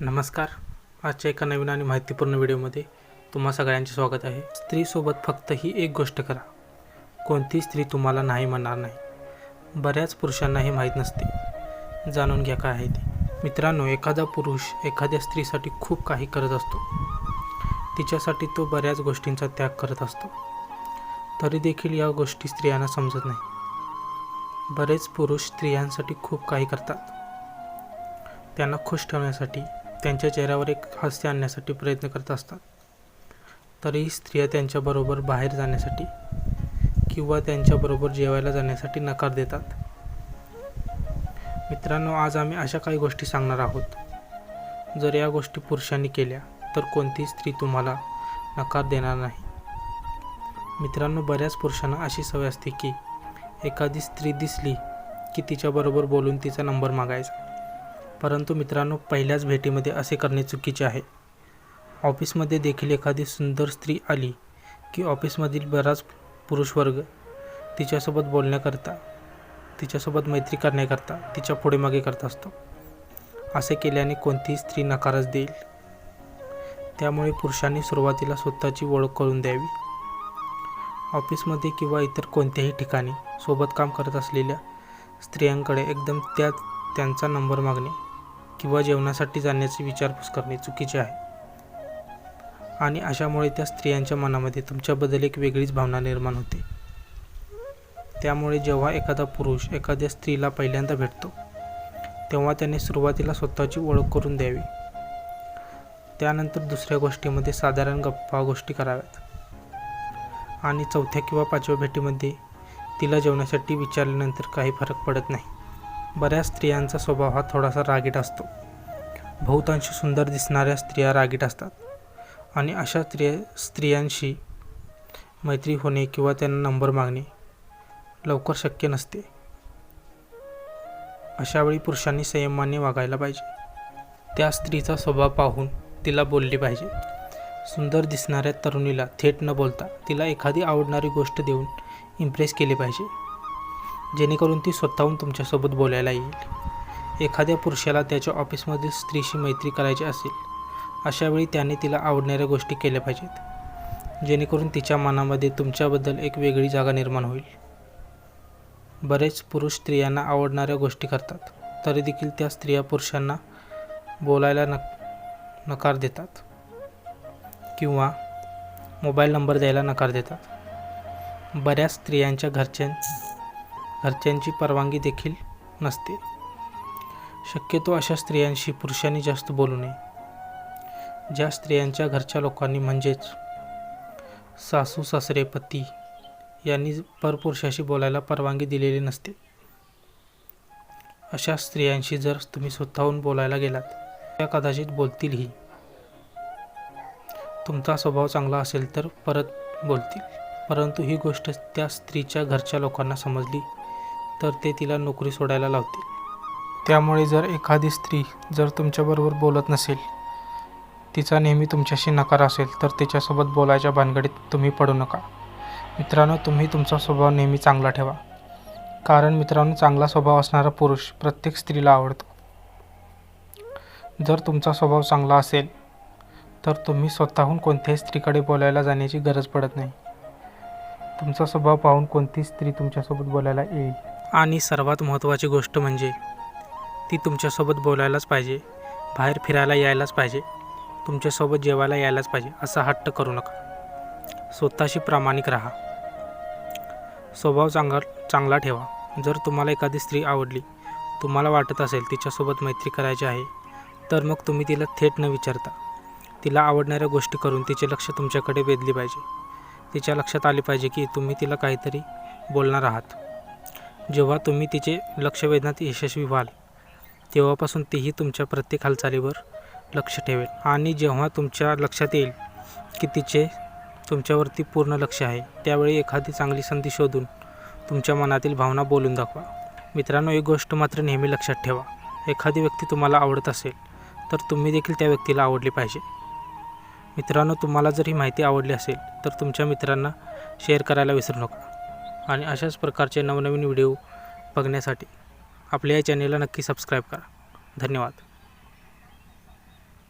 नमस्कार. आजच्या एका नवीन आणि माहितीपूर्ण व्हिडिओमध्ये तुम्हा सगळ्यांचे स्वागत आहे. स्त्रीसोबत फक्त ही एक गोष्ट करा. कोणती स्त्री तुम्हाला नाही म्हणणार नाही. बऱ्याच पुरुषांना हे माहीत नसते. जाणून घ्या काय आहे ते. मित्रांनो एखादा पुरुष एखाद्या स्त्रीसाठी खूप काही करत असतो. तिच्यासाठी तो बऱ्याच गोष्टींचा त्याग करत असतो. तरी देखील या गोष्टी स्त्रियांना समजत नाही. बरेच पुरुष स्त्रियांसाठी खूप काही करतात. त्यांना खुश ठेवण्यासाठी त्यांच्या चेहऱ्यावर एक हास्य आणण्यासाठी प्रयत्न करत असतात. तरीही स्त्रिया त्यांच्याबरोबर बाहेर जाण्यासाठी किंवा त्यांच्याबरोबर जेवायला जाण्यासाठी नकार देतात. मित्रांनो आज आम्ही अशा काही गोष्टी सांगणार आहोत. जर या गोष्टी पुरुषांनी केल्या तर कोणतीही स्त्री तुम्हाला नकार देणार नाही? मित्रांनो बऱ्याच पुरुषांना अशी सवय असते की एखादी स्त्री दिसली की तिच्याबरोबर बोलून तिचा नंबर मागायचा. परंतु मित्रांनो पहिल्याच भेटीमध्ये असे करणे चुकीचे आहे. ऑफिसमध्ये देखील एखादी सुंदर स्त्री आली की ऑफिसमधील बराच पुरुष वर्ग तिच्यासोबत बोलण्याकरता तिच्यासोबत मैत्री करण्याकरता तिच्या पुढे मागे करत असतो. असे केल्याने कोणतीही स्त्री नकारच देईल. त्यामुळे पुरुषांनी सुरुवातीला स्वतःची ओळख करून द्यावी. ऑफिसमध्ये किंवा इतर कोणत्याही ठिकाणी सोबत काम करत असलेल्या स्त्रियांकडे एकदम त्या त्यांचा नंबर मागणे. किंवा जेवणासाठी जाण्याची विचारपूस करणे चुकीचे आहे. आणि अशामुळे त्या स्त्रियांच्या मनामध्ये तुमच्याबद्दल एक वेगळीच भावना निर्माण होते. त्यामुळे जेव्हा एखादा पुरुष एखाद्या स्त्रीला पहिल्यांदा भेटतो तेव्हा त्याने सुरुवातीला स्वतःची ओळख करून द्यावी. त्यानंतर दुसऱ्या गोष्टीमध्ये साधारण गप्पा गोष्टी कराव्यात. आणि चौथ्या किंवा पाचव्या भेटीमध्ये तिला जेवण्यासाठी विचारल्यानंतर काही फरक पडत नाही. बऱ्याच स्त्रियांचा स्वभाव हा थोडासा रागीट असतो. बहुतांशी सुंदर दिसणाऱ्या स्त्रिया रागीट असतात. आणि अशा स्त्रिया स्त्रियांशी मैत्री होणे किंवा त्यांना नंबर मागणे लवकर शक्य नसते. अशावेळी पुरुषांनी संयमाने वागायला पाहिजे. त्या स्त्रीचा स्वभाव पाहून तिला बोलले पाहिजे. सुंदर दिसणाऱ्या तरुणीला थेट न बोलता तिला एखादी आवडणारी गोष्ट देऊन इम्प्रेस केले पाहिजे. जेणेकरून ती स्वतःहून तुमच्यासोबत बोलायला येईल. एखाद्या पुरुषाला त्याच्या ऑफिसमधील स्त्रीशी मैत्री करायची असेल अशावेळी त्याने तिला आवडणाऱ्या गोष्टी केल्या पाहिजेत जेणेकरून तिच्या मनामध्ये तुमच्याबद्दल एक वेगळी जागा निर्माण होईल. बरेच पुरुष स्त्रियांना आवडणाऱ्या गोष्टी करतात तरी देखील त्या स्त्रिया पुरुषांना बोलायला नक नकार देतात किंवा मोबाईल नंबर द्यायला नकार देतात. बऱ्याच स्त्रियांच्या घरच्यां घरच्यांची परवानगी देखील नसते. शक्यतो अशा स्त्रियांशी पुरुषांनी जास्त बोलू नये. ज्या स्त्रियांच्या घरच्या लोकांनी म्हणजेच सासू सासरे पती यांनी परपुरुषाशी बोलायला परवानगी दिलेली नसते. अशा स्त्रियांशी जर तुम्ही स्वतःहून बोलायला गेलात त्या कदाचित बोलतीलही. तुमचा स्वभाव चांगला असेल तर परत बोलतील. परंतु ही गोष्ट त्या स्त्रीच्या घरच्या लोकांना समजली तर ते तिला नोकरी सोडायला लावतील. त्यामुळे जर एखादी स्त्री जर तुमच्याबरोबर बोलत नसेल तिचा नेहमी तुमच्याशी नकार असेल तर तिच्यासोबत बोलायच्या भानगडीत तुम्ही पडू नका. मित्रांनो तुम्ही तुमचा स्वभाव नेहमी चांगला ठेवा. कारण मित्रांनो चांगला स्वभाव असणारा पुरुष प्रत्येक स्त्रीला आवडतो. जर तुमचा स्वभाव चांगला असेल तर तुम्ही स्वतःहून कोणत्याही स्त्रीकडे बोलायला जाण्याची गरज पडत नाही. तुमचा स्वभाव पाहून कोणती स्त्री तुमच्यासोबत बोलायला येईल. आणि सर्वात महत्त्वाची गोष्ट म्हणजे ती तुमच्यासोबत बोलायलाच पाहिजे बाहेर फिरायला यायलाच पाहिजे तुमच्यासोबत जेवायला यायलाच पाहिजे असा हट्ट करू नका. स्वतःशी प्रामाणिक राहा. स्वभाव चांगला चांगला ठेवा. जर तुम्हाला एखादी स्त्री आवडली तुम्हाला वाटत असेल तिच्यासोबत मैत्री करायची आहे तर मग तुम्ही तिला थेट न विचारता. तिला आवडणाऱ्या गोष्टी करून तिचे लक्ष तुमच्याकडे वेधली पाहिजे. तिच्या लक्षात आले पाहिजे की तुम्ही तिला काहीतरी बोलणार आहात. जेव्हा तुम्ही तिचे लक्ष वेधण्यात यशस्वी व्हाल तेव्हापासून तीही तुमच्या प्रत्येक हालचालीवर लक्ष ठेवेल. आणि जेव्हा तुमच्या लक्षात येईल की तिचे तुमच्यावरती पूर्ण लक्ष आहे त्यावेळी एखादी चांगली संधी शोधून तुमच्या मनातील भावना बोलून दाखवा. मित्रांनो एक गोष्ट मात्र नेहमी लक्षात ठेवा. एखादी व्यक्ती तुम्हाला आवडत असेल तर तुम्ही देखील त्या व्यक्तीला आवडली पाहिजे. मित्रांनो तुम्हाला जर ही माहिती आवडली असेल तर तुमच्या मित्रांना शेअर करायला विसरू नका. आणि अशाच प्रकारचे नवनवीन व्हिडिओ बघण्यासाठी आपल्या या चॅनेलला नक्की सबस्क्राईब करा. धन्यवाद.